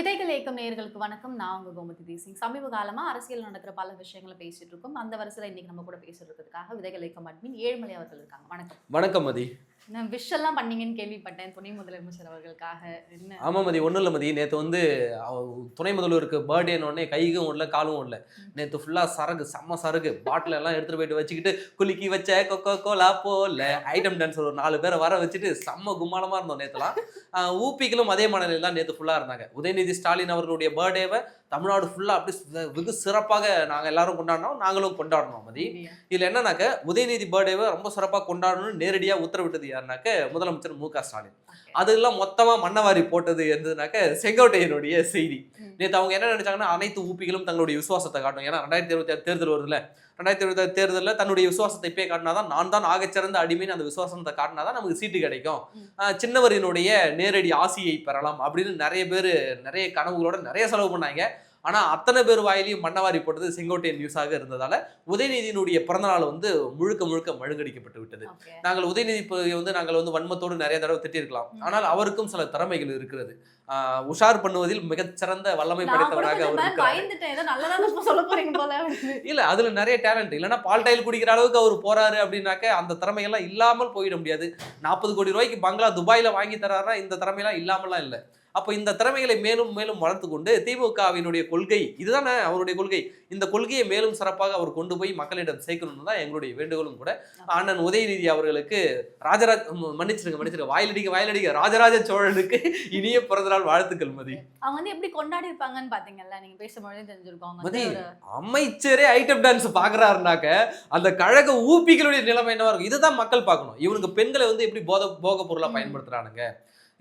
விதைகள் இயக்கம் நேர்களுக்கு வணக்கம். நான் உங்கள் கோமதி தேசிங். சமீப காலமா அரசியல் நடக்கிற பல விஷயங்களை பேசிட்டு இருக்கோம். அந்த வரிசையில இன்னைக்கு நம்ம கூட பேசிட்டு இருக்கிறதுக்காக விதைகள் இயக்கம் அட்மின் ஏழுமலை அவர்கள் இருக்காங்க. வணக்கம். வணக்கம் மதி. நான் விஷ் எல்லாம் பண்ணீங்கன்னு கேள்விப்பட்டேன் துணை முதலமைச்சர் அவர்களுக்காக. என்ன? ஆமாம் மதி ஒன்றும் இல்லை மதி. நேற்று வந்து துணை முதல்வருக்கு பர்த்டேன்னு உடனே கைக்கும் இல்லை காலும் இல்லை நேற்று ஃபுல்லாக சரகு செம்ம சரகு. பாட்டில் எல்லாம் எடுத்துகிட்டு போயிட்டு வச்சுக்கிட்டு குலுக்கி வச்ச கொக்கோ கோலா போல ஐட்டம் டான்ஸர் ஒரு நாலு பேரை வர வச்சுட்டு செம்ம கும்மாளமாக இருந்தோம் நேற்றுலாம் ஊப்பிகளும் அதே மனநிலையில் தான் நேற்று ஃபுல்லாக இருந்தாங்க. உதயநிதி ஸ்டாலின் அவர்களுடைய பர்த்டேவை தமிழ்நாடு ஃபுல்லாக அப்படி வெகு சிறப்பாக நாங்கள் எல்லாரும் கொண்டாடினோம். நாங்களும் கொண்டாடினோம் மதி? இதுல என்னன்னாக்க உதயநிதி பர்த்டேவை ரொம்ப சிறப்பாக கொண்டாடணும்னு நேரடியாக உத்தரவிட்டது யாருனாக்க முதலமைச்சர் மு க. ஸ்டாலின். அதெல்லாம் மொத்தமா மண்ணவாரி போட்டது இருந்ததுனாக்க செங்கோட்டையனுடைய செய்தி. நேற்று அவங்க என்ன நினைச்சாங்கன்னா அனைத்து ஊப்பிகளும் தங்களுடைய விசுவாசத்தை காட்டும். ஏன்னா ரெண்டாயிரத்தி இருபத்தி ஆறு தேர்தல் வருதுல்ல. ரெண்டாயிரத்தி இருபத்தி ஆறு தேர்தலில் தன்னுடைய விசுவாசத்தை இப்பயே காட்டினாதான் நான் தான் ஆகச்சிறந்த அடிமைன்னு அந்த விசுவாசத்தை காட்டினாதான் நமக்கு சீட்டு கிடைக்கும். சின்னவரினுடைய நேரடி ஆசியை பெறலாம் அப்படின்னு நிறைய பேர் நிறைய கனவுகளோட நிறைய செலவு பண்ணாங்க. ஆனா அத்தனை பேர் வாயிலையும் மண்ணவாரி போட்டது செங்கோட்டையன் நியூஸாக இருந்ததால உதயநிதியினுடைய பிறந்தநாள் வந்து முழுக்க முழுக்க மழுங்கடிக்கப்பட்டு விட்டது. நாங்கள் உதயநிதி வந்து நாங்கள் வந்து வன்மத்தோடு நிறைய தடவை திட்டிருக்கலாம். ஆனால் அவருக்கும் சில திறமைகள் இருக்கிறது. உஷார் பண்ணுவதில் மிகச்சிறந்த வல்லமை படைத்தவராக அவர் இல்ல அதுல நிறைய டேலண்ட் இல்லைன்னா பால் டைல் குடிக்கிற அளவுக்கு அவர் போறாரு அப்படின்னாக்க அந்த திறமையெல்லாம் இல்லாமல் போயிட முடியாது. நாற்பது கோடி ரூபாய்க்கு பங்களா துபாயில வாங்கி தராருன்னா இந்த திறமையெல்லாம் இல்லாமலாம் இல்லை. அப்போ இந்த திறமைகளை மேலும் மேலும் வளர்த்து கொண்டு திமுகவினுடைய கொள்கை இதுதானே அவருடைய கொள்கை. இந்த கொள்கையை மேலும் சிறப்பாக அவர் கொண்டு போய் மக்களிடம் சேர்க்கணும்னு தான் எங்களுடைய வேண்டுகோளும் கூட. அண்ணன் உதயநிதி அவர்களுக்கு ராஜராஜ மன்னிச்சிருங்க மன்னிச்சிருங்க. வாயிலடிக்க வாயிலடிக்க ராஜராஜ சோழனுக்கு இனிய பிறந்தநாள் வாழ்த்துக்கள் மதி. அவங்க வந்து எப்படி கொண்டாடி இருப்பாங்கன்னு பாத்தீங்கல்ல நீங்க பேசும்பொழுதே தெரிஞ்சிருக்கோம். மதி அமைச்சரே ஐட்டம் டான்ஸ் பாக்குறாருனாக்க அந்த கழக ஊப்பிகளுடைய நிலைமை என்னவா இருக்கும்? இதுதான் மக்கள் பார்க்கணும். இவனுக்கு பெண்களை வந்து எப்படி போத போக பொருளா. பயன்படுத்துறானுங்க?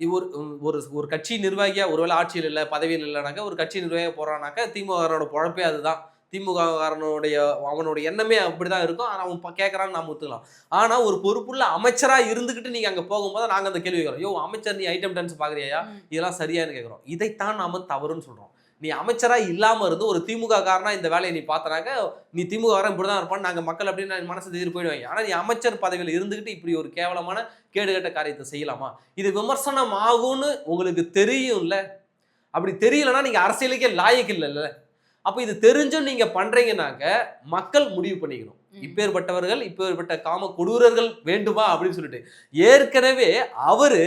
ஒரு ஒரு ஒரு கட்சி நிர்வாகியா ஒருவேளை ஆட்சியில் இல்லை பதவியில் இல்லைனாக்க ஒரு கட்சி நிர்வாகியா போறானாக்க திமுகனோட பொழப்பே அதுதான். திமுக காரனுடைய அவனோட எண்ணமே அப்படிதான் இருக்கும். ஆனா அவன் கேட்கறான்னு நாம ஒத்துக்கலாம். ஆனா ஒரு பொறுப்புள்ள அமைச்சரா இருந்துகிட்டு நீங்க அங்க போகும்போது நாங்க அந்த கேள்வி கேட்கிறோம். யோ அமைச்சர் நீ ஐட்டம் டான்ஸ் பாக்குறியா ம். இதெல்லாம் சரியான்னு கேட்குறோம். இதைத்தான் நாம தவறுன்னு சொல்றோம். நீ அமைச்சரா இல்லாம இருந்து ஒரு திமுக காரனா இந்த வேலையை நீ பார்த்தனாக்க நீ திமுக காரன் இப்படிதான் இருப்பான் நாங்க மக்கள் அப்படின்னு மனசு தெரிஞ்சு போயிடுவாங்க. ஆனா நீ அமைச்சர் பதவியில் இருந்துகிட்டு இப்படி ஒரு கேவலமான கேடுகட்ட காரியத்தை செய்யலாமா? இது விமர்சனம் ஆகும்னு உங்களுக்கு தெரியும்ல. அப்படி தெரியலன்னா நீங்க அரசியலுக்கே லாயக்கு இல்லைல்ல அப்ப இது தெரிஞ்சும் நீங்க பண்றீங்கன்னாக்க மக்கள் முடிவு பண்ணிக்கணும். இப்பேற்பட்டவர்கள் இப்பேற்பட்ட காம கொடூரர்கள் வேண்டுமா அப்படின்னு சொல்லிட்டு. ஏற்கனவே அவரு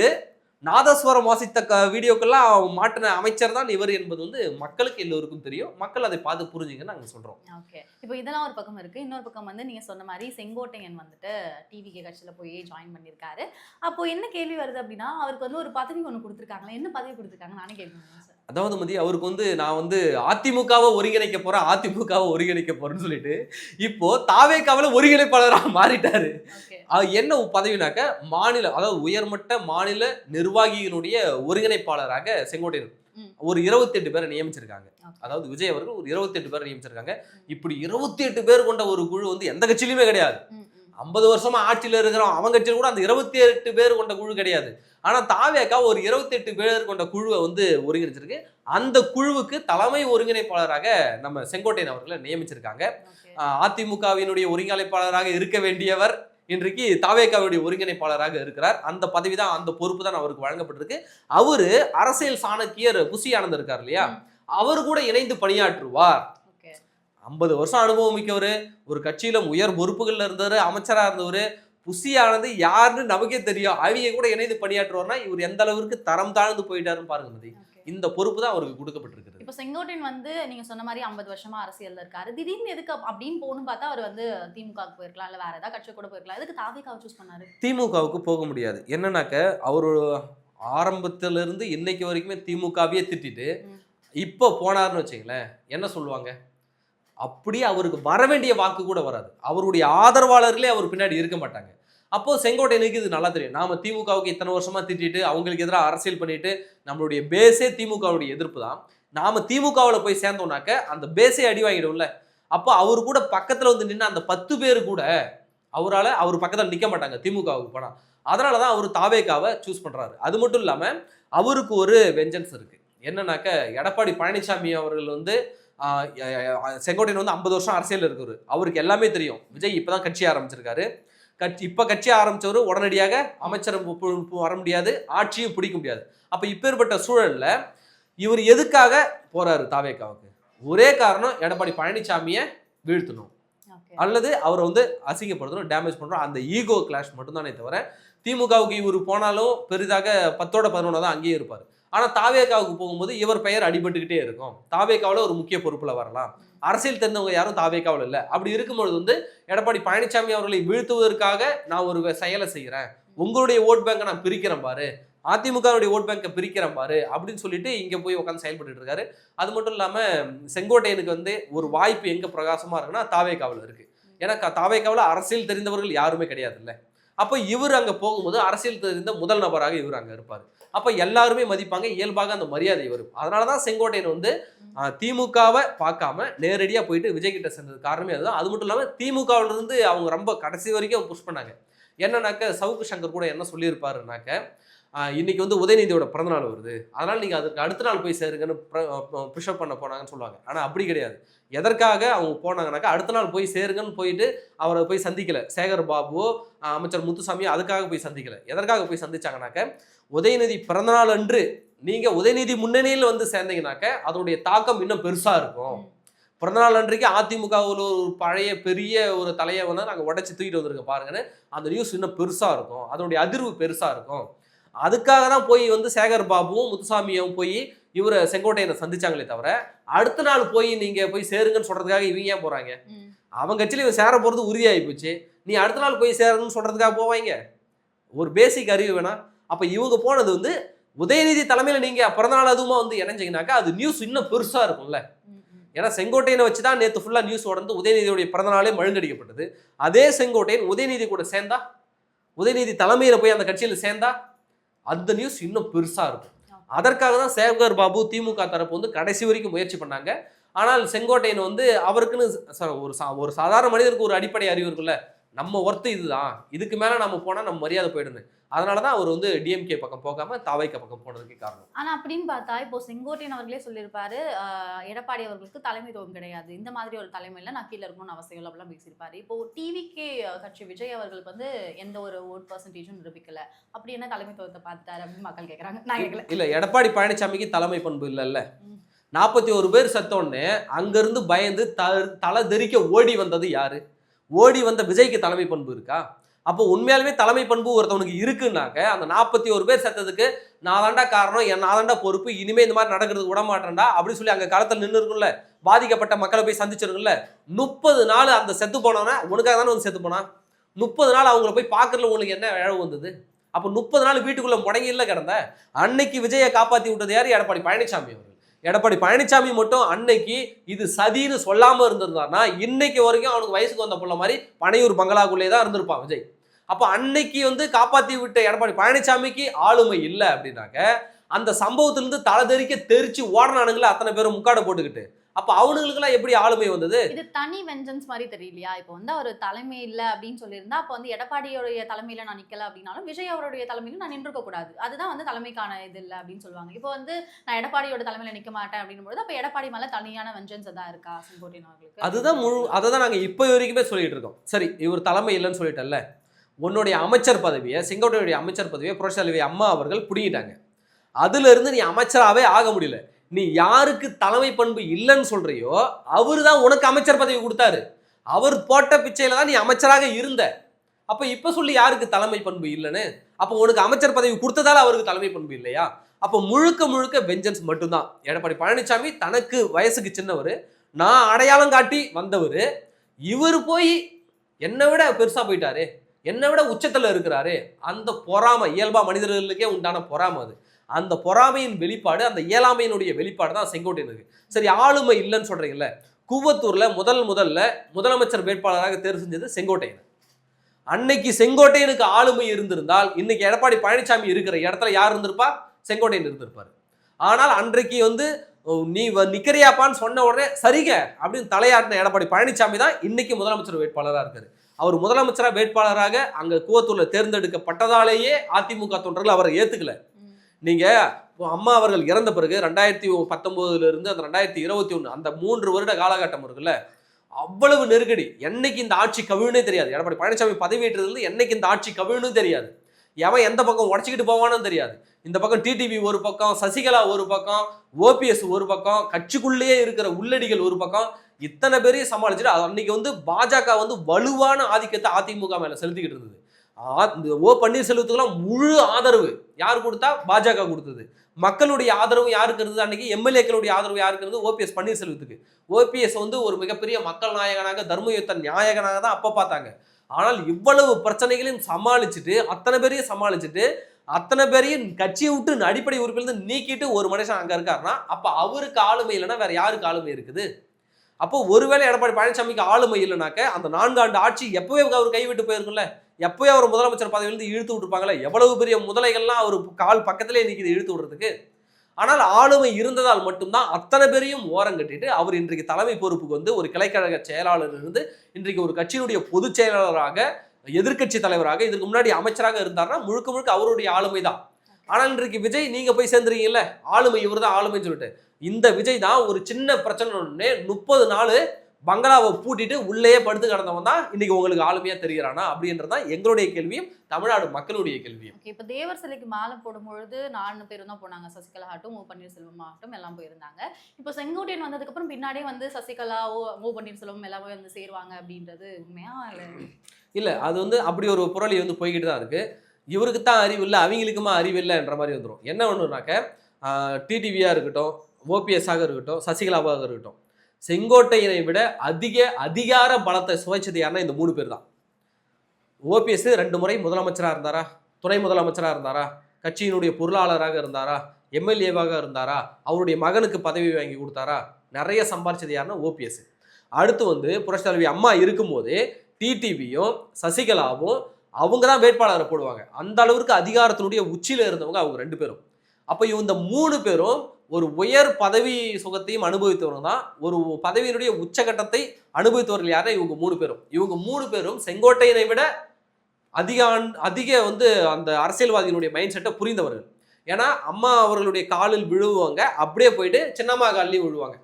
நாதஸ்வரம் வாசித்த க வீடியோக்கெல்லாம் மாற்றின அமைச்சர் தான் இவர் என்பது வந்து மக்களுக்கு எல்லோருக்கும் தெரியும். மக்கள் அதை பார்த்து புரிஞ்சுங்கன்னு நாங்கள் சொல்கிறோம் ஓகே. இப்போ இதெல்லாம் ஒரு பக்கம் இருக்குது இன்னொரு பக்கம் வந்து நீங்கள் சொன்ன மாதிரி செங்கோட்டையன் வந்துட்டு டிவிகே கட்சியில் போய் ஜாயின் பண்ணியிருக்காரு. அப்போ என்ன கேள்வி வருது அப்படின்னா அவருக்கு வந்து ஒரு பதவி ஒன்று கொடுத்துருக்காங்களா. என்ன பதவி கொடுத்துருக்காங்க? நானே கேட்கணும் சார் அதாவது மதி அவருக்கு வந்து நான் வந்து அதிமுகவை ஒருங்கிணைக்க போறேன் அதிமுகவை ஒருங்கிணைக்க போறேன்னு சொல்லிட்டு இப்போ தாவேக்காவில் ஒருங்கிணைப்பாளராக மாறிட்டாரு. என்ன பதவினாக்க மாநில அதாவது உயர்மட்ட மாநில நிர்வாகியினுடைய ஒருங்கிணைப்பாளராக செங்கோட்டையன். ஒரு இருபத்தி எட்டு பேரை நியமிச்சிருக்காங்க. அதாவது விஜய் அவர்கள் ஒரு இருபத்தி எட்டு பேரை நியமிச்சிருக்காங்க. இப்படி இருபத்தி எட்டு பேர் கொண்ட ஒரு குழு வந்து எந்த கட்சியிலுமே கிடையாது. ஐம்பது வருஷமா ஆட்சியில இருக்கிறோம் அவங்க கட்சியில் கூட அந்த இருபத்தி எட்டு பேர் கொண்ட குழு கிடையாது. ஆனா தாவேக்கா ஒரு இருபத்தி எட்டு பேர் கொண்ட குழுவை வந்து ஒருங்கிணைச்சிருக்கு. அந்த குழுவுக்கு தலைமை ஒருங்கிணைப்பாளராக நம்ம செங்கோட்டையன் அவர்களை நியமிச்சிருக்காங்க. அதிமுகவினுடைய ஒருங்கிணைப்பாளராக இருக்க வேண்டியவர் இன்றைக்கு தாவேக்காவுடைய ஒருங்கிணைப்பாளராக இருக்கிறார். அந்த பதவி தான் அந்த பொறுப்பு தான் அவருக்கு வழங்கப்பட்டிருக்கு. அவரு அரசியல் சாணக்கியர் புசி ஆனந்த் இருக்கார் இல்லையா. அவர் கூட இணைந்து பணியாற்றுவார். ஐம்பது வருஷம் அனுபவம் மிக்கவர் ஒரு கட்சியில உயர் பொறுப்புகள்ல இருந்தவர் அமைச்சரா இருந்தவர் புசியானது யாருன்னு நமக்கே தெரியும். அவங்க கூட இணைந்து பணியாற்றுவார்னா இவர் எந்த அளவிற்கு தரம் தாழ்ந்து போயிட்டாருன்னு பாருங்க மதி. இந்த பொறுப்பு தான் அவருக்கு கொடுக்கப்பட்டிருக்கிறது. இப்போ செங்கோட்டையன் வந்து நீங்க சொன்ன மாதிரி ஐம்பது வருஷமா அரசியல்ல இருக்காரு. திடீர்னு எதுக்கு அப்~ அப்படின்னு போகணும்னு பார்த்தா அவர் வந்து திமுகவுக்கு போயிருக்கலாம் இல்ல வேற ஏதாவது கட்சி கூட போயிருக்கலாம். எதுக்கு தாவேக்காவை சூஸ் பண்ணாரு? திமுகவுக்கு போக முடியாது. என்னன்னாக்க அவர் ஆரம்பத்துல இருந்து இன்னைக்கு வரைக்குமே திமுகவையே திட்டிட்டு. இப்போ போனாருன்னு வச்சுங்களேன் என்ன சொல்லுவாங்க? அப்படியே அவருக்கு வர வேண்டிய வாக்கு கூட வராது. அவருடைய ஆதரவாளர்களே அவர் பின்னாடி இருக்க மாட்டாங்க. அப்போ செங்கோட்டையனுக்கு இது நல்லா தெரியும். நாம திமுகவுக்கு இத்தனை வருஷமா திட்டிட்டு அவங்களுக்கு எதிராக அரசியல் பண்ணிட்டு நம்மளுடைய பேஸே திமுகவுடைய எதிர்ப்பு தான். நாம திமுகவில் போய் சேர்ந்தோம்னாக்க அந்த பேஸே அடி வாங்கிடும்ல. அப்போ அவர் கூட பக்கத்தில் வந்து நின்று அந்த பத்து பேர் கூட அவரால் அவர் பக்கத்தில் நிற்க மாட்டாங்க திமுகவுக்கு போனால் அதனால தான் அவர் தாவேக்காவை சூஸ் பண்ணுறாரு அது மட்டும் இல்லாமல் அவருக்கு ஒரு வெஞ்சன்ஸ் இருக்குது என்னன்னாக்க எடப்பாடி பழனிசாமி அவர்கள் வந்து செங்கோட்டையன் வந்து ஐம்பது வருஷம் அரசியல் இருக்கிறவர் அவருக்கு எல்லாமே தெரியும். விஜய் இப்பதான் கட்சி ஆரம்பிச்சிருக்காரு. கட்சி இப்ப கட்சி ஆரம்பிச்சவர் உடனடியாக அமைச்சர் வர முடியாது. ஆட்சியும் பிடிக்க முடியாது. அப்ப இப்பேற்பட்ட சூழல்ல இவர் எதுக்காக போறாரு தாவேக்காவுக்கு? ஒரே காரணம் எடப்பாடி பழனிசாமியை வீழ்த்தணும். அல்லது அவரை வந்து அசிங்கப்படுத்தணும் டேமேஜ் பண்றோம். அந்த ஈகோ கிளாஷ் மட்டும்தானே தவிர திமுகவுக்கு இவர் போனாலும் பெரிதாக பத்தோட பதினொன்னா தான் அங்கேயே இருப்பார். ஆனால் தாவேக்காவுக்கு போகும்போது இவர் பெயர் அடிபட்டுக்கிட்டே இருக்கும். தாவேக்காவில் ஒரு முக்கிய பொறுப்பில் வரலாம். அரசியல் தெரிந்தவங்க யாரும் தாவேக்காவில் இல்லை. அப்படி இருக்கும்பொழுது வந்து எடப்பாடி பழனிசாமி அவர்களை வீழ்த்துவதற்காக நான் ஒரு செயலை செய்கிறேன் உங்களுடைய ஓட் பேங்கை நான் பிரிக்கிறேன் பாரு. அதிமுகவுடைய ஓட் பேங்கை பிரிக்கிறேன் பாரு அப்படின்னு சொல்லிட்டு இங்கே போய் உட்காந்து செயல்பட்டு இருக்காரு. அது மட்டும் இல்லாமல் செங்கோட்டையனுக்கு வந்து ஒரு வாய்ப்பு எங்கே பிரகாசமாக இருக்குன்னா தாவேக்காவில் இருக்குது ஏன்னா தாவேக்காவில் அரசியல் தெரிந்தவர்கள் யாருமே கிடையாது இல்லை அப்போ இவர் அங்கே போகும்போது அரசியல் தெரிந்த முதல் நபராக இவர் அங்கே இருப்பார். அப்போ எல்லாருமே மதிப்பாங்க இயல்பாக அந்த மரியாதை வரும் அதனால தான் செங்கோட்டையன் வந்து திமுகவை பார்க்காம நேரடியாக போயிட்டு விஜய் கிட்ட சென்றது காரணமே அதுதான். அது மட்டும் இல்லாமல் திமுகவிலிருந்து அவங்க ரொம்ப கடைசி வரைக்கும் புஷ் பண்ணாங்க. என்னன்னாக்க சவுக்கு சங்கர் கூட என்ன சொல்லியிருப்பாருனாக்க இன்னைக்கு வந்து உதயநிதியோட பிறந்தநாள் வருது. அதனால நீங்க அதுக்கு அடுத்த நாள் போய் சேருங்கன்னு புஷ்அப் பண்ண போனாங்கன்னு சொல்லுவாங்க. ஆனா அப்படி கிடையாது. எதற்காக அவங்க போனாங்கனாக்கா அடுத்த நாள் போய் சேருங்கன்னு போயிட்டு அவரை போய் சந்திக்கல. சேகர் பாபுவோ அமைச்சர் முத்துசாமியோ அதுக்காக போய் சந்திக்கல. எதற்காக போய் சந்திச்சாங்கனாக்க உதயநிதி பிறந்தநாள் அன்று நீங்க உதயநிதி முன்னணியில் வந்து சேர்ந்தீங்கனாக்க அதனுடைய தாக்கம் இன்னும் பெருசா இருக்கும். பிறந்தநாள் அன்றைக்கு அதிமுகவில் ஒரு பழைய பெரிய ஒரு தலையை வந்து நாங்கள் உடச்சி தூக்கிட்டு வந்திருக்க பாருங்கன்னு அந்த நியூஸ் இன்னும் பெருசா இருக்கும். அதனுடைய அதிர்வு பெருசா இருக்கும். அதுக்காக தான் போய் வந்து சேகர் பாபுவும் முத்துசாமியும் போய் இவரை செங்கோட்டையனை சந்திச்சாங்களே தவிர அடுத்த நாள் போய் நீங்க போய் சேருங்கன்னு சொல்றதுக்காக இவங்க ஏன் போறாங்க. அவன் கட்சியில இவன் சேர போறது உறுதியாகி போச்சு. நீ அடுத்த நாள் போய் சேரணும்னு சொல்றதுக்காக போவாங்க. ஒரு பேசிக் அறிவு வேணா அப்ப இவங்க போனது வந்து உதயநிதி தலைமையில நீங்க பிறந்தநாள் அதுவுமா வந்து இணைஞ்சீங்கனாக்கா அது நியூஸ் இன்னும் பெருசா இருக்கும்ல. ஏன்னா செங்கோட்டையனை வச்சு தான் நேற்று ஃபுல்லாக நியூஸ் உடந்து உதயநிதியுடைய பிறந்தநாளே மழுங்கடிக்கப்பட்டது. அதே செங்கோட்டையன் உதயநிதி கூட சேர்ந்தா? உதயநிதி தலைமையில போய் அந்த கட்சியில சேர்ந்தா? அந்த நியூஸ் இன்னும் பெருசா இருக்கும். அதற்காக தான் சேகர் பாபு திமுக தரப்பு வந்து கடைசி வரைக்கும் முயற்சி பண்ணாங்க. ஆனால் செங்கோட்டையன் வந்து அவருக்குன்னு ஒரு சா ஒரு சாதாரண மனிதருக்கு ஒரு அடிப்படை அறிவு இருக்குல்ல நம்ம ஒர்த்து இதுதான். இதுக்கு மேல நம்ம போனா நம்ம மரியாதை போயிடுன்னு அதனால தான் அவர் வந்து டிஎம்கே பக்கம் போகாம தாவைக்க பக்கம் போனதுக்கு காரணம். ஆனா அப்படின்னு பார்த்தா இப்போ செங்கோட்டையன் அவர்களே சொல்லியிருப்பாரு எடப்பாடி அவர்களுக்கு தலைமைத்துவம் கிடையாது. இந்த மாதிரி ஒரு தலைமையில நான் கீழே இருக்கணும்னு அவசியம் இல்லை அப்படிலாம் பேசியிருப்பாரு. இப்போ டிவிக்கே கட்சி விஜய் அவர்களுக்கு வந்து எந்த ஒரு ஓட் பர்சன்டேஜும் நிரூபிக்கல. அப்படி என்ன தலைமைத்துவத்தை பார்த்துட்டாரு அப்படின்னு மக்கள் கேட்கறாங்க நான் கேட்கல இல்ல எடப்பாடி பழனிசாமிக்கு தலைமை பண்பு இல்லைல்ல. ம். நாற்பத்தி ஒரு பேர் செத்தோடனே அங்கிருந்து பயந்து த தலை தெறிக்க ஓடி வந்தது யாரு? ஓடி வந்த விஜய்க்கு தலைமை பண்பு இருக்கா? அப்போ உண்மையாலுமே தலைமை பண்பு ஒருத்தவனுக்கு இருக்குன்னாக்க அந்த நாற்பத்தி ஒரு பேர் செத்ததுக்கு நான் தாண்டா காரணம் என் நான் தாண்டா பொறுப்பு இனிமே இந்த மாதிரி நடக்கிறது விட மாட்டேன்டா அப்படி சொல்லி அங்க களத்தில் நின்று இருக்கும்ல பாதிக்கப்பட்ட மக்களை போய் சந்திச்சிருக்கும்ல முப்பது நாள் அந்த செத்து போனவன உனக்காக தானே வந்து செத்து போனான்? முப்பது நாள் அவங்கள போய் பார்க்கறதுல உங்களுக்கு என்ன இழவு வந்தது? அப்போ முப்பது நாள் வீட்டுக்குள்ள முடங்கி இல்லை கிடந்த அன்னைக்கு விஜயை காப்பாற்றி விட்டது யார்? எடப்பாடி பழனிசாமி அவர் எடப்பாடி பழனிசாமி மட்டும் அன்னைக்கு இது சதின்னு சொல்லாம இருந்திருந்தார்னா இன்னைக்கு வரைக்கும் அவனுக்கு வயசுக்கு வந்த பிள்ளை மாதிரி பனையூர் பங்களாக்குள்ளே தான் இருந்திருப்பான் விஜய். அப்போ அன்னைக்கு வந்து காப்பாத்தி விட்ட எடப்பாடி பழனிசாமிக்கு ஆளுமை இல்லை அப்படின்னாக்க அந்த சம்பவத்திலிருந்து தலை தெறிக்க தெரிச்சு ஓடனானுங்களே அத்தனை பேரும் முக்காடை போட்டுக்கிட்டு. அப்போ அவனுங்களுக்கெல்லாம் எப்படி ஆளுமை வந்தது? இது தனி வெஞ்சன்ஸ் மாதிரி தெரியலையா? இப்போ வந்து அவர் தலைமை இல்லை அப்படின்னு சொல்லியிருந்தா அப்போ வந்து எடப்பாடியோடைய தலைமையில நான் நிக்கல அப்படின்னாலும் விஜய் அவருடைய தலைமையில நான் நின்றுக்க கூடாது அதுதான் வந்து தலைமைக்கான இது இல்லை அப்படின்னு சொல்லுவாங்க. இப்போ வந்து நான் எடப்பாடியோட தலைமையில நிக்க மாட்டேன் அப்படின்னும் பொழுது அப்போ எடப்பாடி மேல தனியான வெஞ்சன்ஸ் தான் இருக்கா செங்கோட்டையன் அவர்களுக்கு? அதுதான் முழு அதை தான் நாங்கள் இப்போ வரைக்குமே சொல்லிட்டு இருக்கோம். சரி இவர் தலைமை இல்லைன்னு சொல்லிட்டல்ல உன்னுடைய அமைச்சர் பதவியை செங்கோட்டையுடைய அமைச்சர் பதவியை புரட்சியாளவி அம்மா அவர்கள் பிடிங்கிட்டாங்க. அதுல இருந்து நீ அமைச்சராகவே ஆக முடியல. நீ யாருக்கு தலைமை பண்பு இல்லைன்னு சொல்றியோ அவர் தான் உனக்கு அமைச்சர் பதவி கொடுத்தாரு. அவர் போட்ட பிச்சையில தான் நீ அமைச்சராக இருந்த. அப்போ இப்போ சொல்லி யாருக்கு தலைமை பண்பு இல்லைன்னு? அப்போ உனக்கு அமைச்சர் பதவி கொடுத்ததால அவருக்கு தலைமை பண்பு இல்லையா? அப்போ முழுக்க முழுக்க வெஞ்சன்ஸ் மட்டும்தான். எடப்பாடி பழனிசாமி தனக்கு வயசுக்கு சின்னவர் நான் அடையாளம் காட்டி வந்தவர். இவர் போய் என்னை விட பெருசாக போயிட்டாரு. என்னை விட உச்சத்தில் இருக்கிறாரு. அந்த பொறாமை இயல்பா மனிதர்களுக்கே உண்டான பொறாமை அது. அந்த பொறாமையின் வெளிப்பாடு அந்த இயலாமையினுடைய வெளிப்பாடு தான் செங்கோட்டையனுக்கு சரி ஆளுமை இல்லைன்னு சொல்கிறீங்கல்ல கூவத்தூரில் முதல் முதல்ல முதலமைச்சர் வேட்பாளராக தேர்வு செஞ்சது செங்கோட்டையன். அன்னைக்கு செங்கோட்டையனுக்கு ஆளுமை இருந்திருந்தால் இன்னைக்கு எடப்பாடி பழனிசாமி இருக்கிற இடத்துல யார் இருந்திருப்பா? செங்கோட்டையன் இருந்திருப்பார். ஆனால் அன்றைக்கு வந்து நீ வ- நிக்கிறியாப்பான்னு சொன்ன உடனே சரிங்க அப்படின்னு தலையாட்டின எடப்பாடி பழனிசாமி தான் இன்னைக்கு முதலமைச்சர் வேட்பாளராக இருக்காரு. அவர் முதலமைச்சராக வேட்பாளராக அங்கே கூவத்தூரில் தேர்ந்தெடுக்கப்பட்டதாலேயே அதிமுக தொண்டர்கள் அவரை ஏற்றுக்கலை நீங்கள் இப்போ அம்மா அவர்கள் இறந்த பிறகு ரெண்டாயிரத்தி பத்தொம்போதுலேருந்து அந்த ரெண்டாயிரத்தி இருபத்தி ஒன்று அந்த மூன்று வருட காலகட்டம் இருக்குல்ல அவ்வளவு நெருக்கடி. என்னைக்கு இந்த ஆட்சி கவிழ்னே தெரியாது. எடப்பாடி பழனிசாமி பதவியேற்றதுலேருந்து என்னைக்கு இந்த ஆட்சி கவிழ்னு தெரியாது. எவன் எந்த பக்கம் உடச்சிக்கிட்டு போவான்னு தெரியாது. இந்த பக்கம் டிடிவி ஒரு பக்கம் சசிகலா ஒரு பக்கம் ஓபிஎஸ் ஒரு பக்கம் கட்சிக்குள்ளேயே இருக்கிற உள்ளடிகள் ஒரு பக்கம். இத்தனை பேரையும் சமாளிச்சுட்டு அது அன்னைக்கு வந்து பாஜக வந்து வலுவான ஆதிக்கத்தை அதிமுக மேல செலுத்திக்கிட்டு இருந்தது. ஓ பன்னீர்செல்வத்துக்கெல்லாம் முழு ஆதரவு. யார் கொடுத்தா? பாஜக கொடுத்தது. மக்களுடைய ஆதரவு யாருக்கு இருந்தது அன்னைக்கு எம்எல்ஏக்களுடைய ஆதரவு யாருக்கு இருந்தது ஓபிஎஸ் பன்னீர்செல்வத்துக்கு. ஓபிஎஸ் வந்து ஒரு மிகப்பெரிய மக்கள் நாயகனாக தர்மயுத்த நாயகனாக தான் அப்போ பார்த்தாங்க. ஆனால் இவ்வளவு பிரச்சனைகளையும் சமாளிச்சுட்டு அத்தனை பேரையும் சமாளிச்சுட்டு அத்தனை பேரையும் கட்சியை விட்டு அடிப்படை உறுப்பிலிருந்து நீக்கிட்டு ஒரு மனுஷன் அங்கே இருக்காருன்னா அப்போ அவருக்கு ஆளுமை இல்லைன்னா வேற யாருக்கு ஆளுமை இருக்குது? அப்போ ஒருவேளை எடப்பாடி பழனிசாமிக்கு ஆளுமை இல்லைனாக்க அந்த நான்காண்டு ஆட்சி எப்பவே அவர் கைவிட்டு போயிருக்கும்ல? எப்பவே அவர் முதலமைச்சர் பதவியிலிருந்து இழுத்து விட்டுருப்பாங்களே? எவ்வளவு பெரிய முதலைகள்லாம் அவர் கால் பக்கத்திலே நிற்கிது இழுத்து விடுறதுக்கு. ஆனால் ஆளுமை இருந்ததால் மட்டும்தான் அத்தனை பேரையும் ஓரம் கட்டிட்டு அவர் இன்றைக்கு தலைமை பொறுப்புக்கு வந்து ஒரு கிளைக்கழக செயலாளர் இருந்து இன்றைக்கு ஒரு கட்சியினுடைய பொதுச் செயலாளராக எதிர்க்கட்சி தலைவராக இதுக்கு முன்னாடி அமைச்சராக இருந்தார்னா முழுக்க முழுக்க அவருடைய ஆளுமை தான். ஆனால் இன்றைக்கு விஜய் நீங்க போய் சேர்ந்துருக்கீங்கல்ல? ஆளுமை இவர் தான் ஆளுமைன்னு சொல்லிட்டு. இந்த விஜய் தான் ஒரு சின்ன பிரச்சனை முப்பது நாள் பங்களாவை பூட்டிட்டு உள்ளேயே படுத்து கிடந்தவன் தான் இன்னைக்கு உங்களுக்கு ஆளுமையா தெரிகிறானா அப்படின்றது தான் எங்களுடைய கேள்வியும் தமிழ்நாடு மக்களுடைய கேள்வியும். இப்போ தேவர் சிலைக்கு மாலை போடும் பொழுது நாலு பேரும் தான் போனாங்க. சசிகலா ஆகட்டும் ஓ பன்னீர்செல்வம் ஆகட்டும் எல்லாம் போயிருந்தாங்க. இப்போ செங்கோட்டையன் வந்ததுக்கு அப்புறம் பின்னாடியே வந்து சசிகலா ஓ ஓ பன்னீர்செல்வம் எல்லாமே வந்து சேருவாங்க அப்படின்றது உண்மையா இல்ல? இல்லை அது வந்து அப்படி ஒரு புரளி வந்து போய்கிட்டு தான் இருக்கு. இவருக்கு தான் அறிவு இல்லை அவங்களுக்குமா அறிவு இல்லைன்ற மாதிரி வந்துடும் என்ன ஒன்றுனாக்க டிடிவியாக இருக்கட்டும் ஓபிஎஸ்ஸாக இருக்கட்டும் சசிகலாவாக இருக்கட்டும் செங்கோட்டையனை விட அதிக அதிகார பலத்தை சுவைச்சது யாருன்னா இந்த மூணு பேர் தான். ஓபிஎஸ் ரெண்டு முறை முதலமைச்சராக இருந்தாரா? துணை முதலமைச்சராக இருந்தாரா? கட்சியினுடைய பொருளாளராக இருந்தாரா? எம்எல்ஏவாக இருந்தாரா? அவருடைய மகனுக்கு பதவி வாங்கி கொடுத்தாரா? நிறைய சம்பாரிச்சது யாருன்னா ஓபிஎஸ். அடுத்து வந்து புரட்சி தலைவி அம்மா இருக்கும்போது டிடிவியும் சசிகலாவும் அவங்க தான் வேட்பாளரை போடுவாங்க. அந்த அளவுக்கு அதிகாரத்தினுடைய உச்சியில் இருந்தவங்க அவங்க ரெண்டு பேரும். அப்போ இந்த மூணு பேரும் ஒரு உயர் பதவி சுகத்தையும் அனுபவித்தவர்கள் தான் ஒரு பதவியினுடைய உச்சகட்டத்தை அனுபவித்தவர்கள் யாருன்னா இவங்க மூணு பேரும். இவங்க மூணு பேரும் செங்கோட்டையனை விட அதிக அதிக வந்து அந்த அரசியல்வாதியினுடைய மைண்ட் செட்டை புரிந்தவர்கள். ஏன்னா அம்மா அவர்களுடைய காலில் விழுவாங்க அப்படியே போயிட்டு சின்னம்மா காலிலையும் விழுவாங்க.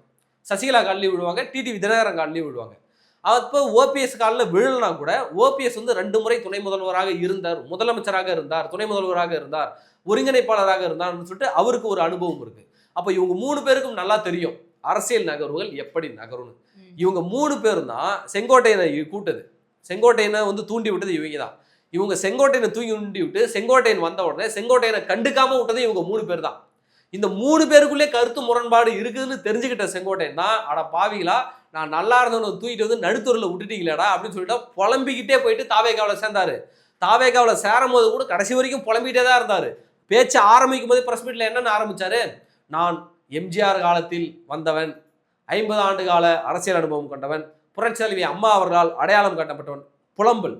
சசிகலா காலிலையும் விழுவாங்க டிடிவி தினகரன் காலிலையும் விழுவாங்க. அப்போ ஓபிஎஸ் காலில் விழலனா கூட ஓபிஎஸ் வந்து ரெண்டு முறை துணை முதல்வராக இருந்தார் முதலமைச்சராக இருந்தார் துணை முதல்வராக இருந்தார் ஒருங்கிணைப்பாளராக இருந்தார்னு சொல்லிட்டு அவருக்கு ஒரு அனுபவம் இருக்குது அப்போ இவங்க மூணு பேருக்கும் நல்லா தெரியும். அரசியல் நகர்வுகள் எப்படி நகரும்னு. இவங்க மூணு பேரும் தான் செங்கோட்டையனை கூட்டது செங்கோட்டையனை வந்து தூண்டி விட்டது இவங்க தான். இவங்க செங்கோட்டையனை தூக்கி உண்டி விட்டு செங்கோட்டையன் வந்த உடனே செங்கோட்டையனை கண்டுக்காம விட்டது இவங்க மூணு பேர் தான். இந்த மூணு பேருக்குள்ளே கருத்து முரண்பாடு இருக்குதுன்னு தெரிஞ்சுக்கிட்ட செங்கோட்டையன் தான் அட பாவிகளா நான் நல்லா இருந்தவனை தூக்கிட்டு வந்து நடுத்தூரில் விட்டுட்டீங்களேடா அப்படின்னு சொல்லிட்டு புலம்பிக்கிட்டே போயிட்டு தாவேகாவில் சேர்ந்தாரு. தாவேகாவில் சேரும் போது கூட கடைசி வரைக்கும் புலம்பிக்கிட்டே தான் இருந்தார். பேச்சு ஆரம்பிக்கும் போதே பிரஸ் மீட்டில் என்னென்னு ஆரம்பிச்சாரு? நான் எம்ஜிஆர் காலத்தில் வந்தவன் ஐம்பது ஆண்டு கால அரசியல் அனுபவம் கொண்டவன் புரட்சி அம்மா அவர்களால் அடையாளம் காட்டப்பட்டவன் புலம்பல்.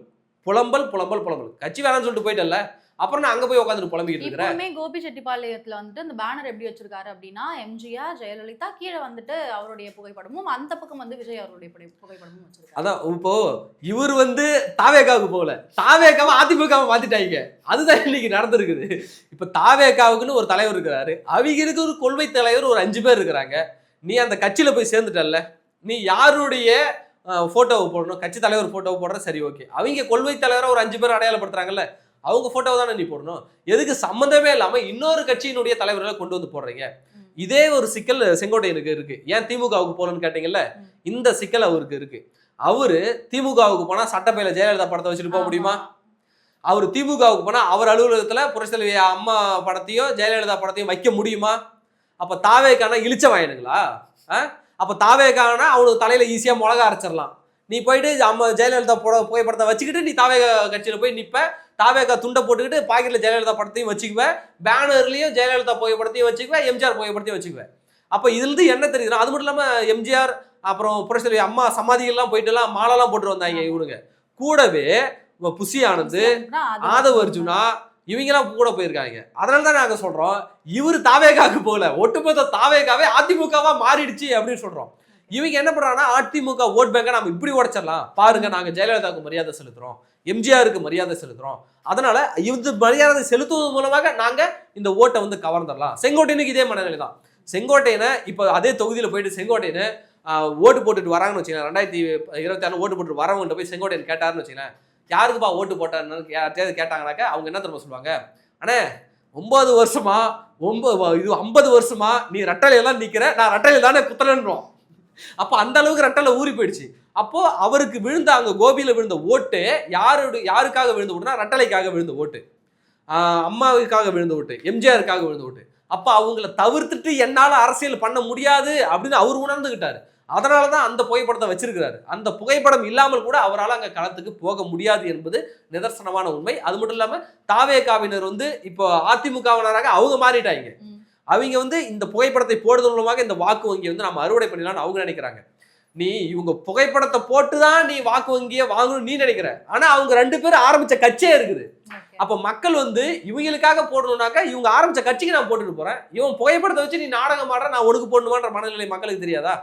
புலம்பல் புலம்பல் புலம்பல். கட்சி வேணாம்னு சொல்லிட்டு போயிட்டல்ல. அப்புறம் நான் அங்க போய் உட்காந்துட்டு புலம்பிக்கிட்டு இருக்கிறேன். கோபி செட்டிப்பாளையத்துல வந்துட்டு அந்த பேனர் எப்படி வச்சிருக்காரு அப்படின்னா எம்ஜிஆர் ஜெயலலிதா கீழே வந்துட்டு அவருடைய புகைப்படமும் அந்த பக்கம் வந்து விஜய் அவருடைய புகை- புகைப்படமும் வச்சிருக்காரு. அதான் இப்போ இவர் வந்து தாவேகாவுக்கு போகல. தாவேகாவை அதிமுகவை மாத்திட்டாங்க. அதுதான் இன்னைக்கு நடந்திருக்குது. இப்ப தாவேகாவுக்குன்னு ஒரு தலைவர் இருக்கிறாரு. அவங்களுக்கு ஒரு கொள்கை தலைவர் ஒரு அஞ்சு பேர் இருக்கிறாங்க. நீ அந்த கட்சியில போய் சேர்ந்துட்டல்ல. நீ யாருடைய போட்டோவை போடணும்? கட்சி தலைவர் போட்டோவை போடுற சரி ஓகே அவங்க கொள்கை தலைவரை ஒரு அஞ்சு பேர் அடையாளப்படுத்துறாங்கல்ல. அவங்க போட்டோவை தானே நீ போடணும்? எதுக்கு சம்மந்தமே இல்லாம இன்னொரு கட்சியினுடைய தலைவர்களை கொண்டு வந்து போடுறீங்க. இதே ஒரு சிக்கல் செங்கோட்டையனுக்கு இருக்கு. ஏன் திமுகவுக்கு போகலன்னு கேட்டீங்கல்ல. இந்த சிக்கல் அவருக்கு இருக்கு. அவரு திமுகவுக்கு போனா சட்டப்பையில ஜெயலலிதா படத்தை வச்சுட்டு போக முடியுமா. அவர் திமுகவுக்கு போனா அவர் அலுவலகத்துல புரட்சி தலைவி அம்மா படத்தையும் ஜெயலலிதா படத்தையும் வைக்க முடியுமா? அப்ப தாவேக்கான இழிச்ச வாயனுங்களா? அப்ப தாவேக்கானா அவனுக்கு தலையில ஈஸியா மிளகா அரைச்சிடலாம். நீ போயிட்டு அம்மா ஜெயலலிதா பட புகைப்படத்தை வச்சுக்கிட்டு நீ தாவேகா கட்சியில போய் நிப்ப. தாவேகா துண்டை போட்டுக்கிட்டு பாக்கெட்ல ஜெயலலிதா படத்தையும் வச்சுக்குவேன் பேனர்லயும் ஜெயலலிதா புகைப்படத்தையும் வச்சுக்குவேன் எம்ஜிஆர் புகைப்படத்தையும் வச்சுக்குவேன் அப்ப இதுல இருந்து என்ன தெரியுதுன்னா அது மட்டும் இல்லாம எம்ஜிஆர் அப்புறம் புரட்சி அம்மா சமாதிகள்லாம் போயிட்டு எல்லாம் மாலைலாம் போட்டு வந்தாங்க இவனுங்க. கூடவே புசி ஆனந்த் ஆதவ அர்ஜுனா இவங்கெல்லாம் கூட போயிருக்காங்க. அதனால தான் நாங்க சொல்றோம் இவர் தாவேகாக்கு போகல. ஒட்டுமொத்த தாவேகாவே அதிமுகவா மாறிடுச்சு அப்படின்னு சொல்றோம். இவங்க என்ன பண்ணுறாங்கன்னா அதிமுக ஓட் பேங்கை நம்ம இப்படி உடைச்சிடலாம். பாருங்க நாங்கள் ஜெயலலிதாவுக்கு மரியாதை செலுத்துகிறோம் எம்ஜிஆருக்கு மரியாதை செலுத்துகிறோம் அதனால இது மரியாதை செலுத்துவதன் மூலமாக நாங்கள் இந்த ஓட்டை வந்து கவர்ந்துடலாம் செங்கோட்டையனுக்கு இதே மனநிலை தான். செங்கோட்டையனை இப்போ அதே தொகுதியில் போயிட்டு செங்கோட்டையனை ஓட்டு போட்டுட்டு வராங்கன்னு வச்சுக்கோங்களேன் ரெண்டாயிரத்தி இருபத்தி ஆறு ஓட்டு போட்டு வரவங்கிட்ட போய் செங்கோட்டையன் கேட்டாருன்னு வச்சுக்கோங்களேன் யாருக்குப்பா ஓட்டு போட்டாருன்னு யார்கிட்டயாவது கேட்டாங்கனாக்கா அவங்க என்ன திரும்ப சொல்லுவாங்க? அண்ணே ஒன்பது வருஷமா ஒன்பது இது ஐம்பது வருஷமா நீ ரெட்டலையெல்லாம் நிற்கிற நான் ரெட்டலையில் தானே குத்தலன்றோம் அப்போ அந்த அளவுக்கு ரெட்டலை ஊறி போயிடுச்சு. அப்போ அவருக்கு விழுந்த அங்க கோபியில விழுந்த ஓட்டு யாரோட யாருக்காக விழுந்த ஓட்டுனா ரெட்டலைக்காக விழுந்த ஓட்டு. ஆஹ் அம்மாவுக்காக விழுந்த ஓட்டு எம்ஜிஆருக்காக விழுந்த ஓட்டு. அப்போ அவங்கள தவிர்த்துட்டு என்னால் அரசியல் பண்ண முடியாது அப்படின்னு அவர் உணர்ந்துகிட்டாரு. அதனால தான் அந்த புகைப்படத்தை வச்சிருக்கிறாரு. அந்த புகைப்படம் இல்லாமல் கூட அவரால் அங்கே களத்துக்கு போக முடியாது என்பது நிதர்சனமான உண்மை. அது மட்டும் இல்லாமல் தாவே காவினர் வந்து இப்போ அதிமுகவினராக அவங்க மாறிட்டாங்க. அவங்க வந்து இந்த புகைப்படத்தை போடுறது மூலமாக இந்த வாக்கு வங்கி வந்து நம்ம அறுவடை பண்ணிடலாம்னு அவங்க நினைக்கிறாங்க. நீ இவங்க புகைப்படத்தை போட்டு தான் நீ வாக்கு வங்கியை வாங்கணும்னு நீ நினைக்கிற. ஆனா அவங்க ரெண்டு பேரும் ஆரம்பிச்ச கட்சியே இருக்குது. அப்ப மக்கள் வந்து இவங்களுக்காக போடணும்னாக்கா இவங்க ஆரம்பிச்ச கட்சிக்கு நான் போட்டுட்டு போறேன். இவன் புகைப்படத்தை வச்சு நீ நாடகம் ஆடுற நான் உனக்கு போடணுமான்ற மனநிலை மக்களுக்கு தெரியாதா?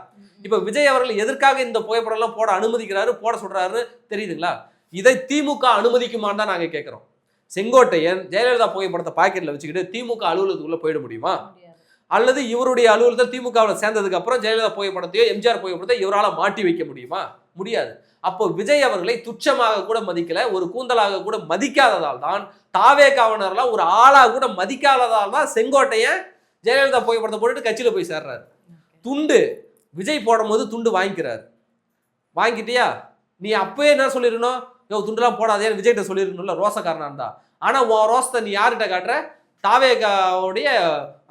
இப்ப விஜய் அவர்கள் எதற்காக இந்த புகைப்படம் எல்லாம் போட அனுமதிக்கிறாரு போட சொல்றாரு தெரியுதுங்களா? இதை திமுக அனுமதிக்குமான்னு தான் நாங்க கேட்கிறோம் செங்கோட்டையன் ஜெயலலிதா புகைப்படத்தை பாக்கெட்ல வச்சுக்கிட்டு திமுக அலுவலகத்துக்குள்ள போயிட முடியுமா. அல்லது இவருடைய அலுவலகத்தில் திமுகவில் சேர்ந்ததுக்கு அப்புறம் ஜெயலலிதா புகைப்படத்தையோ எம்ஜிஆர் புகைப்படத்தை இவரால் மாட்டி வைக்க முடியுமா? முடியாது. அப்போ விஜய் அவர்களை துச்சமாக கூட மதிக்கல ஒரு கூந்தலாக கூட மதிக்காததால் தான் தாவே காவனர்லாம் ஒரு ஆளாக கூட மதிக்காததால் தான் செங்கோட்டையன் ஜெயலலிதா புகைப்படத்தை போட்டுட்டு கட்சியில் போய் சேர்றாரு. துண்டு. விஜய் போடும்போது துண்டு வாங்கிக்கிறாரு. வாங்கிட்டியா? நீ அப்பவே என்ன சொல்லிடணும் யோ துண்டுலாம் போடாதேன்னு விஜய்கிட்ட சொல்லிருக்கணும்ல ரோசக்காரனா இருந்தா. ஆனா உன் ரோசத்தை நீ யார்கிட்ட காட்டுற? தாவேகாவுடைய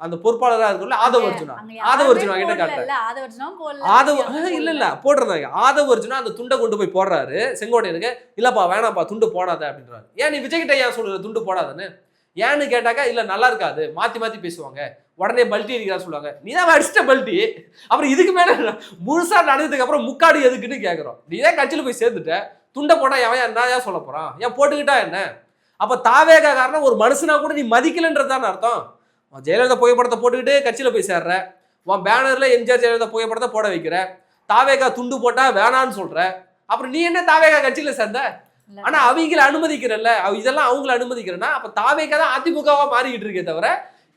அந்த பொறுப்பாளராக இருக்குல்ல ஆதவ அர்ஜுனா ஆதவ அர்ஜுனா கிட்ட போடல காட்டுற. இல்ல, ஆதவ இல்ல. இல்ல போடுறாங்க ஆதவ அர்ஜுனா அந்த துண்டை கொண்டு போய் போடுறாரு. செங்கோட்டையனுக்கு இல்லப்பா வேணாம்ப்பா துண்டு போடாத அப்படின்றாரு. ஏன் நீ விஜய் கிட்ட ஏன் சொல்ற துண்டு போடாதன்னு ஏன்னு கேட்டாக்கா இல்ல நல்லா இருக்காது. மாத்தி மாத்தி பேசுவாங்க. உடனே பல்ட்டி அடிக்கிறா சொல்லுவாங்க. நீ தான் அடிச்சிட்ட பல்ட்டி. அப்புறம் இதுக்கு மேல? முழுசா நடந்ததுக்கு அப்புறம் முக்காடு எதுக்குன்னு கேக்குறோம். நீ தான் கட்சியில போய் சேர்ந்துட்ட. துண்டை போட்டா எவன் என்ன ஏன் சொல்ல போறான்? ஏன் போட்டுக்கிட்டா என்ன? அப்ப தாவேக காரணம் ஒரு மனுஷனா கூட நீ மதிக்கலன்றது தானே அர்த்தம். ஜெயலலிதா புகைப்படத்தை போட்டுக்கிட்டு கட்சியில போய் சேர்ற. உன் பேனர்ல எம்ஜிஆர் ஜெயலலிதா புகைப்படத்தை போட வைக்கிற. தாவேகா துண்டு போட்டா வேணான்னு சொல்ற. அப்புறம் நீ என்ன தாவேகா கட்சியில சேர்ந்த? இல்ல. ஆனா அவங்கள அனுமதிக்கிறல்ல. இதெல்லாம் அவங்கள அனுமதிக்கிறேன்னா அப்ப தாவேகா தான் அதிமுகவா மாறிக்கிட்டு இருக்கே தவிர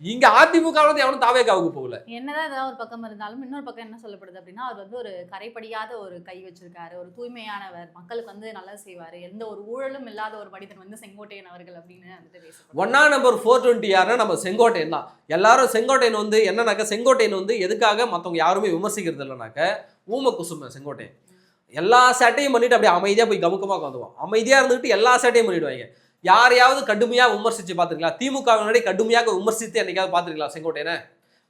இங்க அதிமுக வந்து எவனும் தாவேகாவுக்கு போகல. என்னதான் இதெல்லாம் ஒரு பக்கம் இருந்தாலும் இன்னொரு பக்கம் என்ன சொல்லப்படுது அப்படின்னா அவர் வந்து ஒரு கரைப்படியாத ஒரு கை வச்சிருக்காரு. ஒரு தூய்மையானவர். மக்களுக்கு வந்து நல்லது செய்வாரு. எந்த ஒரு ஊழலும் இல்லாத ஒரு மனிதன் வந்து செங்கோட்டையன் அவர்கள் அப்படின்னு வந்துட்டு ஒன்னா நம்பர் ஃபோர் டுவெண்ட்டி யாருன்னா நம்ம செங்கோட்டையன் தான். எல்லாரும் செங்கோட்டையன் வந்து என்னன்னாக்க செங்கோட்டையன் வந்து எதுக்காக மற்றவங்க யாருமே விமர்சிக்கிறது இல்லைனாக்க ஊம குசும செங்கோட்டையன். எல்லா சேட்டையும் பண்ணிட்டு அப்படியே அமைதியா போய் கமுக்கமா உட்காந்துவோம் அமைதியா இருந்துட்டு எல்லா சேட்டையும் பண்ணிடுவாங்க. யாரையாவது கடுமையாக விமர்சிச்சு பார்த்துருக்கலாம். திமுகவினரை கடுமையாக விமர்சித்து என்னைக்காவது பார்த்துருக்கலாம் செங்கோட்டையனை?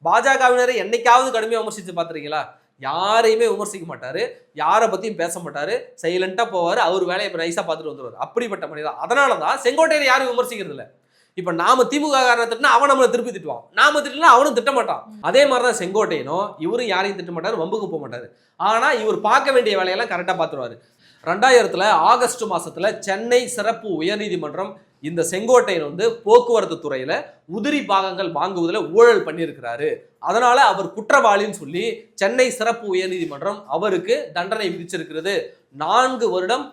பாஜகவினரை என்னைக்காவது கடுமையாக விமர்சித்து பார்த்துருக்கீங்களா? யாரையுமே விமர்சிக்க மாட்டார். யாரை பற்றியும் பேச மாட்டார். சைலண்ட்டாக போவார். அவர் வேலையை இப்போ நைஸாக பார்த்துட்டு வந்துருவாரு. அப்படிப்பட்ட மனிதன் அதனால தான் செங்கோட்டையனை யாரும் விமர்சிக்கிறது இல்லை. இப்போ நாம திமுக காரணத்தினா அவன் நம்மளை திருப்பி திட்டுவான். நாம திட்டினா அவனும் திட்ட மாட்டான். அதே மாதிரி தான் செங்கோட்டையனும் இவரும் யாரையும் திட்ட மாட்டார் வம்புக்கு போக மாட்டார். ஆனால் இவர் பார்க்க வேண்டிய வேலையெல்லாம் கரெக்டாக பார்த்துருவாரு. ரெண்டாயிரத்தில் ஆகஸ்ட் மாதத்தில் சென்னை சிறப்பு உயர்நீதிமன்றம் இந்த செங்கோட்டையன் வந்து போக்குவரத்து துறையில் உதிரி பாகங்கள் வாங்குவதில் ஊழல் பண்ணியிருக்கிறாரு. அதனால் அவர் குற்றவாளின்னு சொல்லி சென்னை சிறப்பு உயர்நீதிமன்றம் அவருக்கு தண்டனை விதிச்சிருக்கிறது. நான்கு வருடம்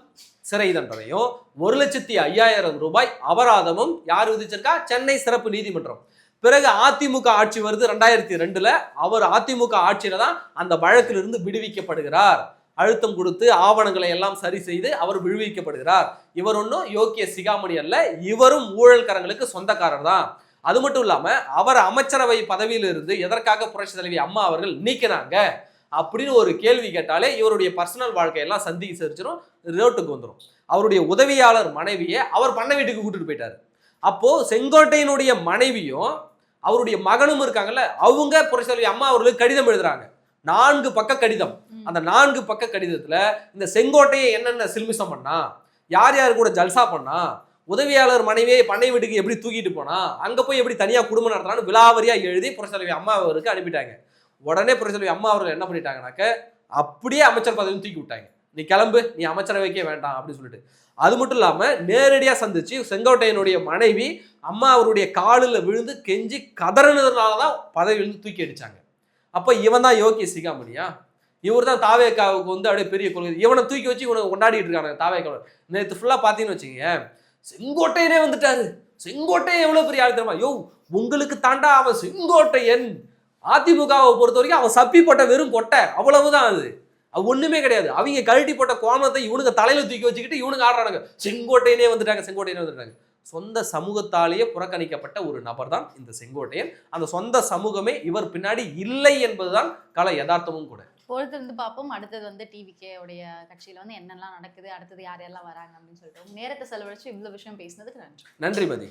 சிறை தண்டனையும் ஒரு லட்சத்தி ஐயாயிரம் ரூபாய் அபராதமும் யார் விதிச்சிருக்கா? சென்னை சிறப்பு நீதிமன்றம். பிறகு அதிமுக ஆட்சி வருது ரெண்டாயிரத்தி ரெண்டுல. அவர் அதிமுக ஆட்சியில தான் அந்த வழக்கிலிருந்து விடுவிக்கப்படுகிறார். அழுத்தம் கொடுத்து ஆவணங்களை எல்லாம் சரி செய்து அவர் விடுவிக்கப்படுகிறார். இவர் ஒன்றும் யோக்கிய சிகாமணி அல்ல இவரும் ஊழல்காரங்களுக்கு சொந்தக்காரர் தான். அது மட்டும் இல்லாமல் அவர் அமைச்சரவை பதவியிலிருந்து எதற்காக புரட்சி தலைவி அம்மா அவர்கள் நீக்கினாங்க அப்படின்னு ஒரு கேள்வி கேட்டாலே இவருடைய பர்சனல் வாழ்க்கையெல்லாம் சந்தி சரிச்சிடும் ரோட்டுக்கு வந்துடும் அவருடைய உதவியாளர் மனைவியை அவர் பண்ண வீட்டுக்கு கூட்டிட்டு போயிட்டாரு. அப்போ செங்கோட்டையினுடைய மனைவியும் அவருடைய மகனும் இருக்காங்கல்ல அவங்க புரட்சி தலைவி அம்மா அவர்களுக்கு கடிதம் எழுதுறாங்க. நான்கு பக்க கடிதம். அந்த நான்கு பக்க கடிதத்துல இந்த செங்கோட்டையை என்னென்ன சில்மிசம் பண்ணா யார் யார் கூட ஜல்சா பண்ணா உதவியாளர் மனைவியை பண்ணை வீட்டுக்கு எப்படி தூக்கிட்டு போனா அங்க போய் எப்படி தனியா குடும்பம் நடத்துறான்னு விலாவரியா எழுதி புரட்சி அம்மா அவருக்கு அனுப்பிட்டாங்க. உடனே புரட்சி அம்மா அவர்கள் என்ன பண்ணிட்டாங்கனாக்க அப்படியே அமைச்சர் பதவி தூக்கி விட்டாங்க. நீ கிளம்பு நீ அமைச்சரவைக்கே வேண்டாம் அப்படின்னு சொல்லிட்டு. அது மட்டும் இல்லாம நேரடியா சந்திச்சு செங்கோட்டையனுடைய மனைவி அம்மா அவருடைய காலில் விழுந்து கெஞ்சி கதறினதுனால தான் பதவியிலிருந்து தூக்கி அடிச்சாங்க. அப்போ இவன் தான் யோகி சிகாமணியா? இவர் தான் தாவேக்காவுக்கு வந்து அப்படியே பெரிய கொள்கை. இவனை தூக்கி வச்சு இவனை கொண்டாடிட்டு இருக்காங்க தாவேக்காவை நேற்று ஃபுல்லாக பார்த்தீங்கன்னு வச்சுக்கோங்க செங்கோட்டையனே வந்துட்டாரு. செங்கோட்டையன் எவ்வளோ பெரிய ஆள் தெரியுமா? யோ உங்களுக்கு தாண்டா அவன் செங்கோட்டையன். அதிமுகவை பொறுத்த வரைக்கும் அவன் சப்பி போட்ட வெறும் கொட்டை. அவ்வளவுதான் அது. அது ஒன்றுமே கிடையாது. அவங்க கழட்டி போட்ட கோமணத்தை இவனுங்க தலையில் தூக்கி வச்சுக்கிட்டு இவனுங்க ஆடுறானுங்க. செங்கோட்டையனே வந்துட்டாங்க செங்கோட்டையனே வந்துட்டாங்க. சொந்த சமூகத்தாலேயே புறக்கணிக்கப்பட்ட ஒரு நபர் தான் இந்த செங்கோட்டையன். அந்த சொந்த சமூகமே இவர் பின்னாடி இல்லை என்பதுதான் கல யதார்த்தமும் கூட. பொறுத்திருந்து பார்ப்போம். அடுத்தது வந்து டிவிகே உடைய கட்சியில வந்து என்னெல்லாம் நடக்குது அடுத்தது யார் யாரெல்லாம் வராங்க அப்படின்னு சொல்லிட்டு. நேரத்தை செலவழிச்சு இவ்வளவு விஷயம் பேசினதுக்கு நன்றி. நன்றி மதி.